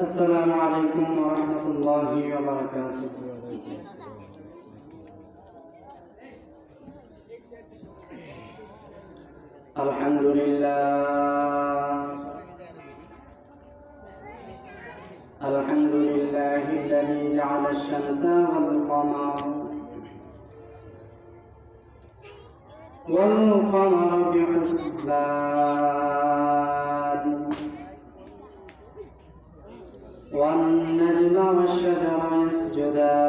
السلام عليكم ورحمة الله وبركاته. الحمد لله. الحمد لله الذي جعل الشمس والقمر والقمر بحسبان والشجر يسجدان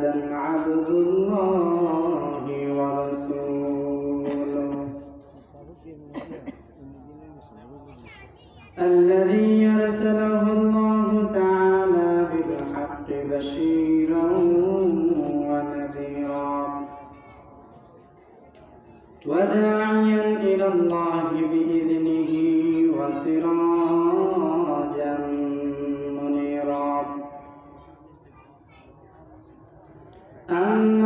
محمدا عبد الله. 啊。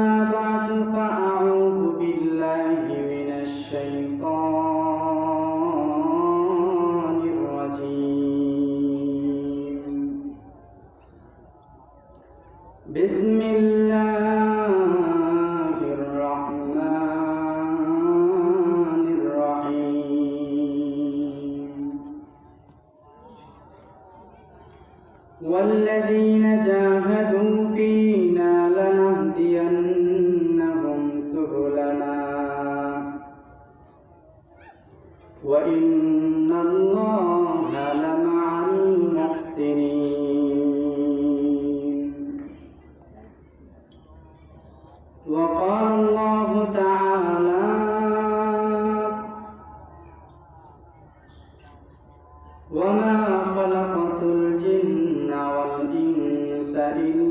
والإنس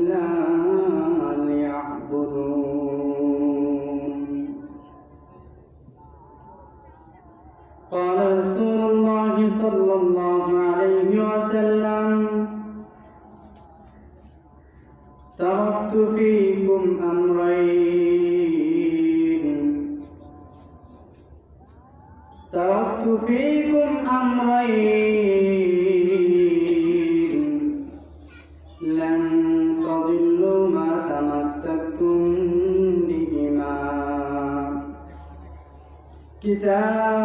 كتاب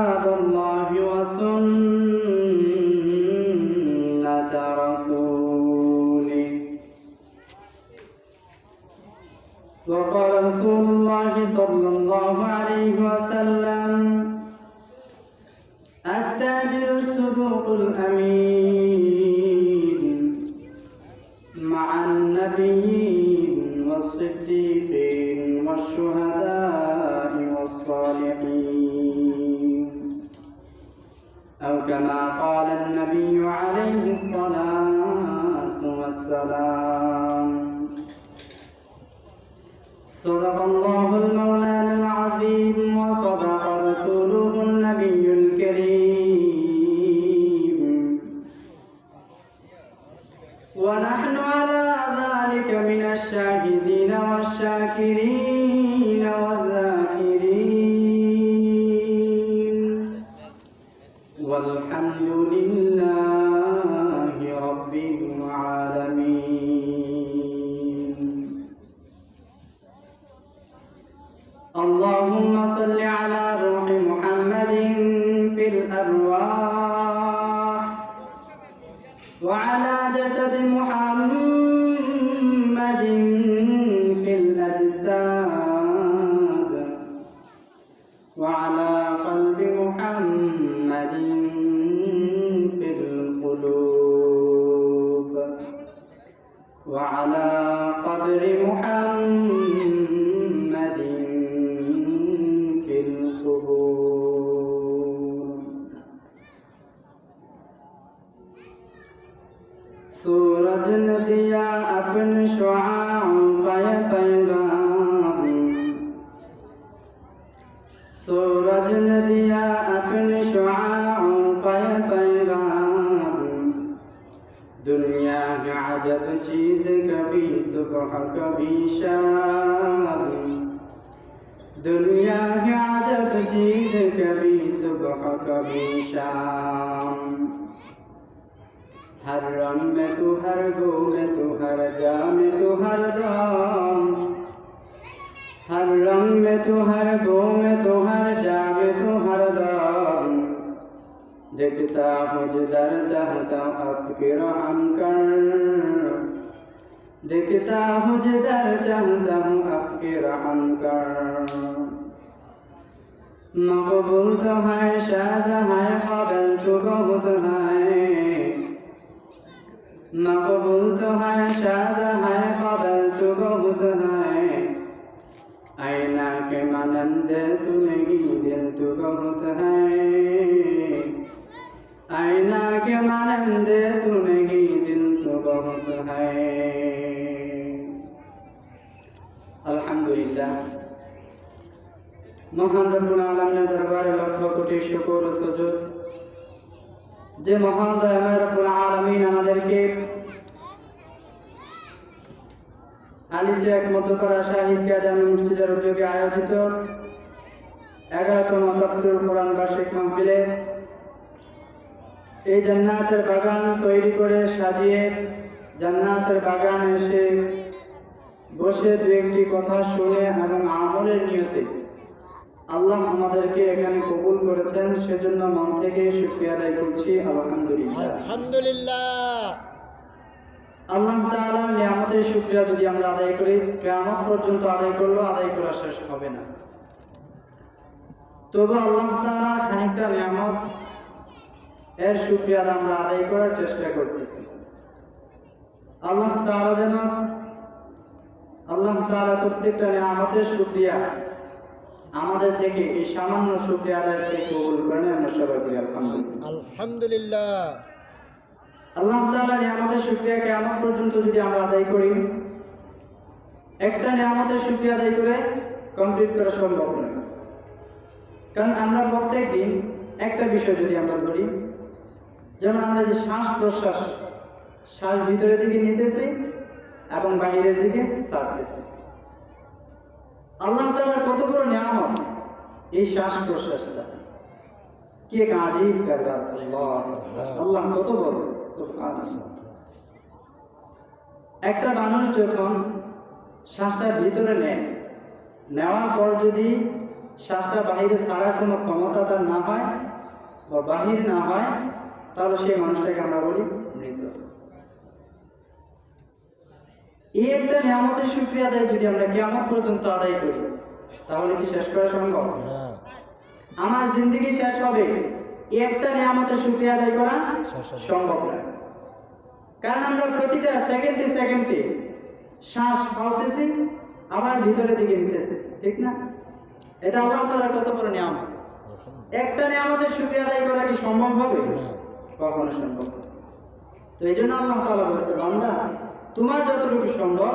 ونحن على ذلك من الشاهدين والشاكرين والذاكرين. والحمد لله رب العالمين. اللهم صل على روح محمد في الأرواح. وعلى جسد محمد في الأجساد. وعلى قلب محمد في القلوب. وعلى بن شعاع پیغام سورج نے دیا اپنے شعاع پیغام دنیا کا عجب چیز کبھی صبح کبھی شام دنیا کی عجب چیز کبھی صبح کبھی شام हर रंग में तू हर गो में तू हर जा में तू हर दाम हर रंग में तू हर गो में तू हर जा में तू हर दाम देखता हूँ जिधर चाहता अफकिर हम कर। देखता हूँ जिधर चाहता हूँ अफकिर हम कर। मकबूल तो है शाद है काबिल तो बहुत है। मकबूल तो है शाद है काबिल तो बहुत है आईना के मानंद तुम्हें ही दिल तो बहुत है आईना के मानंद तुम्हें ही दिल तो बहुत है अल्हम्दुलिल्लाह মহান রব্বুল আলমের দরবারে লক্ষ কোটি শুকর ও সুজুদ যে মহান দয়াময় রব্বুল আলমিন আমাদেরকে আলিটেক মধ্যপাড়া শাহিদ কাজামি মসজিদের উদ্যোগে আয়োজিত এগারোতম তফসিরুল কোরআন বার্ষিক মাহফিলে এই জান্নাতের বাগান তৈরি করে সাজিয়ে জান্নাতের বাগান এসে বসে দু একটি কথা শুনে এবং আমলের নিয়তে আল্লাহ আমাদেরকে এখানে কবুল করেছেন সেজন্য মন থেকে শুক্রিয়া আদায় করছি আলহামদুলিল্লাহ। আলহামদুলিল্লাহ। আল্লাহ তাআলার নিয়ামতের শুক্রিয়া যদি আমরা আদায় করি পর্যন্ত আদায় করলেও আদায় করা শেষ হবে না। তবু আল্লাহ তাআলার খানিকটা নিয়ামত এর শুক্রিয়া আমরা আদায় করার চেষ্টা করতেছি। আল্লাহ তাআলা যেন আল্লাহ তাআলা প্রত্যেকটা নিয়ামতের শুক্রিয়া আমাদের থেকে এই সামান্য শুক্রিয়া আদায় কবুল করেন আমরা সবাই বলি আলহামদুলিল্লাহ। আলহামদুলিল্লাহ। আল্লাহ তাআলা নিয়ামতের শুকরিয়া কিয়ামত পর্যন্ত যদি আমরা আদায় করি একটা নিয়ামতের শুকরিয়া আদায় করে কমপ্লিট করা সম্ভব নয়। কারণ আমরা প্রত্যেক দিন একটা বিষয় যদি আমরা ধরি যেমন আমরা যে শ্বাস প্রশ্বাস শ্বাস ভিতরের দিকে নিতেছি এবং বাহিরের দিকে ছাড়তেছি। আল্লাহ তাআলার কত বড় নিয়ামত? এই শ্বাস প্রশ্বাসটা। কি আল্লাহ আল্লাহ কত বড়? একটা মানুষ যখন শ্বাসটা ভিতরে নেয়, নেওয়ার পর যদি শ্বাসটা বাহিরে ছাড়ার কোনো ক্ষমতা তার না হয় বা বাহির না হয়, তাহলে সেই মানুষটাকে আমরা বলি মৃত। এই একটা নিয়ামতের শুক্রিয়া আদায় যদি আমরা কেমন পর্যন্ত আদায় করি তাহলে কি শেষ করা সম্ভব? আমার জিন্দগি শেষ হবে একটা নিয়ামতের শুক্রিয়া আদায় করা সম্ভব না। কারণ আমরা প্রতিটা সেকেন্ডে সেকেন্ডে শ্বাস ফালতেছি আবার ভিতরের দিকে নিতেছি ঠিক না? এটা আল্লাহ তাআলার কত বড় নিয়ামত। একটা নিয়ামতের শুক্রিয়া আদায় করা কি সম্ভব হবে? কখনো সম্ভব তো এই জন্য আল্লাহ তাআলা বলেছে বান্দা তোমার যতটুকু সম্ভব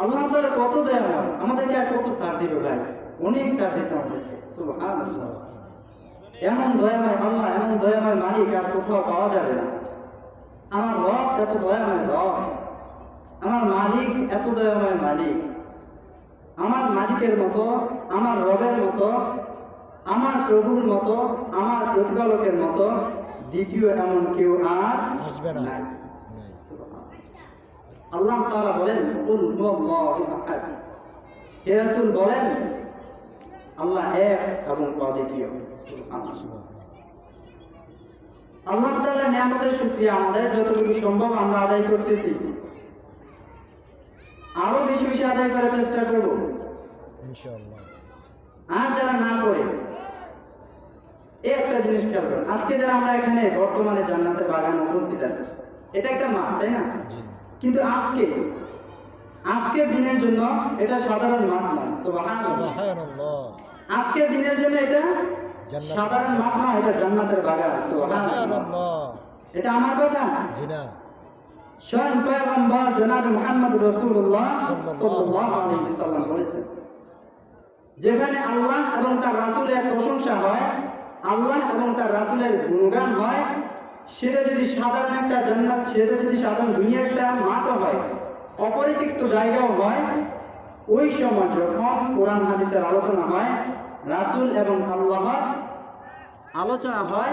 আল্লাহ তাআলা কত দয়াময় আমাদেরকে আর কত সাথ দিবে ভাই? অনেক সাথ দিচ্ছে আমাদেরকে। এমন দয়াময় আল্লাহ এমন দয়াময় মালিক আর কোথাও পাওয়া যাবে না। আমার রব এত দয়াময় রব। আমার মালিক এত দয়াময় মালিক। আমার মালিকের মতো আমার রবের মতো আমার প্রভুর মতো আমার প্রতিপালকের মতো দ্বিতীয় এমন কেউ আর আসবে না। আল্লাহ তাআলা বলেন কুল হে রাসূল বলেন আল্লাহ এক এবং অদ্বিতীয়। আল্লাহ নিয়ামতের শুকরিয়া আমাদের যতটুকু সম্ভব আমরা আদায় করতেছি। আরও বেশি বেশি আদায় করার চেষ্টা করব। আর যারা না করে একটা জিনিস খেয়াল করেন। আজকে যারা আমরা এখানে বর্তমানে জান্নাতের বাগানে উপস্থিত আছি এটা একটা মাঠ তাই না? কিন্তু আজকে আজকের দিনের জন্য এটা সাধারণ মাঠ আজকের দিনের জন্য এটা সাধারণ মাঠ নয় এটা জান্নাতের বাগান এটা আমার কথা? না। স্বয়ং পয়গম্বর জনাব মুহাম্মদ সাল্লাল্লাহু সাল্লাম বলেছেন যেখানে আল্লাহ এবং তার রাসূলের প্রশংসা হয় আল্লাহ এবং তার রাসূলের গুণগান হয় সেটা যদি সাধারণ একটা জান্নাত সেটা যদি সাধারণ দুনিয়ার একটা মাঠও হয় অপরিতিক্ত জায়গাও হয় ওই সময় যখন কোরআন হাদিসের আলোচনা হয় রাসূল এবং আল্লাহর আলোচনা হয়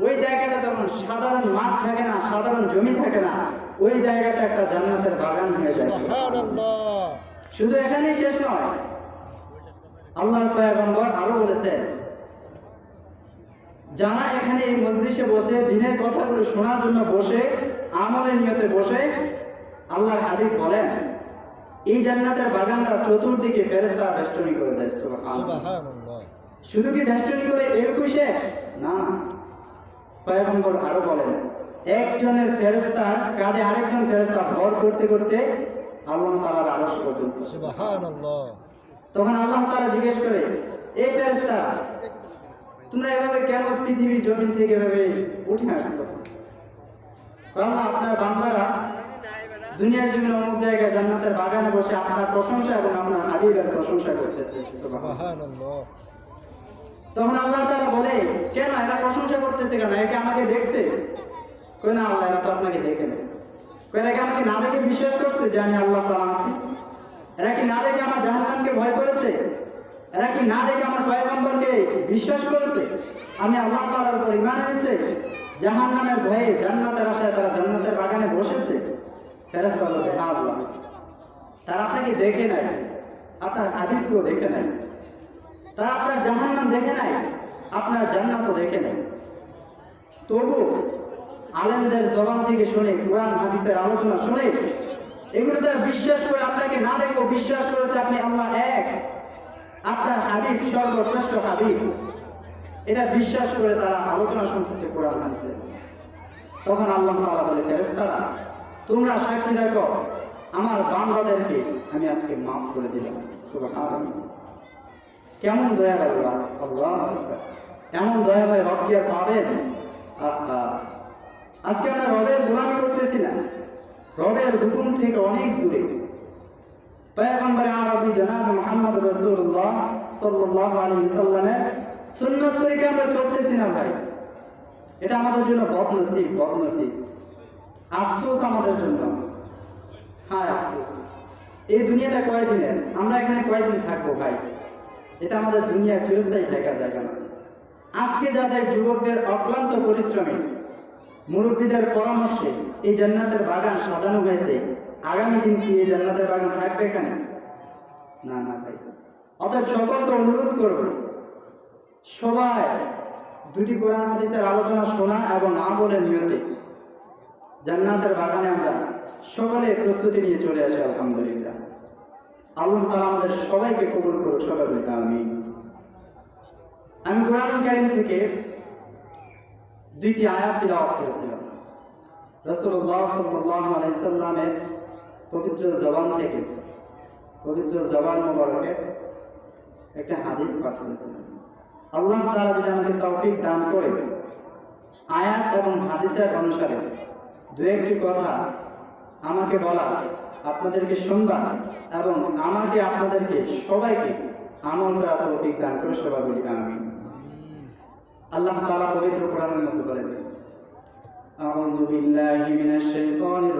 ওই জায়গাটা তখন সাধারণ মাঠ থাকে না সাধারণ জমি থাকে না ওই জায়গাটা একটা জান্নাতের বাগান হয়ে যায়। শুধু এখানেই শেষ নয় আল্লাহর পয়গম্বর আরও বলেছেন যারা এখানে এই মজলিসে বসে দিনের কথাগুলো শোনার জন্য বসে আমলের নিয়তে বসে আল্লাহ হাবিব বলেন এই জান্নাতের বাগানটা চতুর্দিকে ফেরেস্তা বেষ্টনী করে দেয় শুধু কি বেষ্টনী করে এরকমই শেষ? না পয়গম্বর আরও বলেন একজনের ফেরেস্তার কাঁধে আরেকজন ফেরেস্তা ভর করতে করতে আল্লাহ তালার আলস পর্যন্ত। সুবহানাল্লাহ। তখন আল্লাহ তালা জিজ্ঞেস করে এই ফেরেস্তা তোমরা এভাবে কেন পৃথিবীর জমিন থেকে এভাবে উঠে আসছো? কারণ আপনার বান্দারা দুনিয়ার জমিন অমুক জায়গায় জান্নাতের বাগানে বসে আপনার প্রশংসা এবং আপনার হাবিবের প্রশংসা করতেছে। তখন আল্লাহ তারা বলে, কেন? এরা প্রশংসা করতেছে কেন? একে আমাকে দেখছে? কই না আল্লাহ, এরা তো আপনাকে দেখে নেই। কই এরা আমাকে না দেখে বিশ্বাস করছে যে আমি আল্লাহ তালা আছি? এরা কি না দেখে আমার জাহান্নামকে ভয় করেছে? এরা কি না দেখে আমার পয়গম্বরকে বিশ্বাস করেছে? আমি আল্লাহ তালার উপর ইমান এনেছে? জাহান্নামের ভয়ে জান্নাতের আশায় তারা জান্নাতের বাগানে বসেছে? ফেরেস্তা বলবে হ্যাঁ আল্লাহ। তারা আপনাকে দেখে নাই। আপনার হাবিবকেও দেখে নাই। তারা আপনার জাহান্নাম দেখে নাই। আপনার জান্নাতও দেখে নাই। তবু আলেমদের জবান থেকে শুনে, কোরআন, হাদিসের আলোচনা শুনে এগুলো তারা বিশ্বাস করে আপনাকে না দেখেও বিশ্বাস করেছে আপনি আল্লাহ এক। হাবিব সর্বশ্রেষ্ঠ হাবিব। এটা বিশ্বাস করে তারা আলোচনা শুনতেছে, কোরআন হাদিসে। তখন আল্লাহ তাআলা বলে, ফেরেশতারা, তোমরা সাক্ষী দেখো, আমার বান্দাদেরকে আমি আজকে মাফ করে দিলাম। কেমন দয়া আল্লাহ আল্লাহ। এমন দয়া ভাই রব কি আর পাবেন। আজকে আমরা রবের গোলামি করতেছি না। রবের হুকুম থেকে অনেক দূরে। আমরা না ভাই এটা আমাদের জন্য আফসোস আমাদের জন্য। হ্যাঁ আফসোস। এই দুনিয়াটা আমরা এখানে থাকব ভাই? এটা আমাদের জায়গা আজকে যাদের যুবকদের অক্লান্ত পরিশ্রমে, মুরব্বীদের পরামর্শে এই জান্নাতের বাগান সাজানো হয়েছে আগামী দিন কি এই জান্নাতের বাগান থাকবে এখানে? না না ভাই। অতএব সকলকে অনুরোধ করব, সবাই দুটি কোরআন হাদিসের আলোচনা শোনা এবং আমলের নিয়তে জান্নাতের বাগানে আমরা সকলে প্রস্তুতি নিয়ে চলে আসি, আলহামদুলিল্লাহ। আল্লাহ তাআলা আমাদের সবাইকে কবুল করুক সবাই আমি আমি কোরআন কারিম থেকে দুইটি আয়াত তিলাওয়াত করেছিলাম। রাসূলুল্লাহ সাল্লাল্লাহু আলাইহি সাল্লামের পবিত্র জবান থেকে পবিত্র জবান মোবারকে একটা হাদিস পাঠিয়েছেন। আল্লাহ তারা যদি আমাকে তৌফিক দান করে, আয়াত এবং হাদিসের অনুসারে দু একটি কথা আমাকে বলা, আপনাদেরকে শুনবা এবং আমাকে আপনাদেরকে সবাইকে আমল করা তৌফিক দান করে সবাই বলি আমি আল্লাহ তারা পবিত্র করার মধ্যে বলেন, আউযু বিল্লাহি মিনাশ শাইতানির